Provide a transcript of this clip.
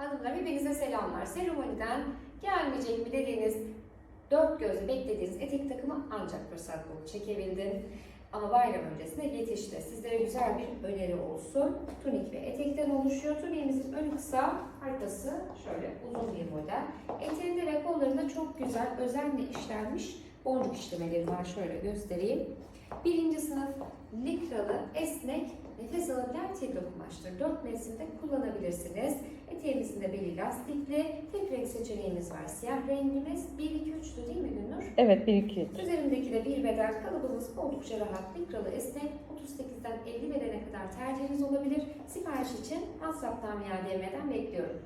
hanımlar hepinize selamlar. Seremoniden gelmeyecek mi dediğiniz, dört gözle beklediğiniz etek takımı ancak fırsat bulup çekebildim. Ama bayram öncesinde yetişti. Sizlere güzel bir öneri olsun. Tunik ve etekten oluşuyor. Tuniğimizin önü kısa, arkası şöyle uzun bir model. Eteğinde ve kollarında çok güzel, özenle işlenmiş boncuk işlemeleri var. Şöyle göstereyim. Birinci sınıf likralı, esnek, nefes alabilen tigre kumaştır. Dört mevsimde kullanabilirsiniz. Eteğimizin de beli lastikli. Tek renk seçeneğimiz var. Siyah rengimiz 1-2-3'tü değil mi Gülnur? Evet, bir iki. Üzerimdeki de bir beden kalıbımız oldukça rahat. Likralı esnek 38'den 50 bedene kadar tercihiniz olabilir. Sipariş için WhatsApp'tan veya DM'den bekliyorum.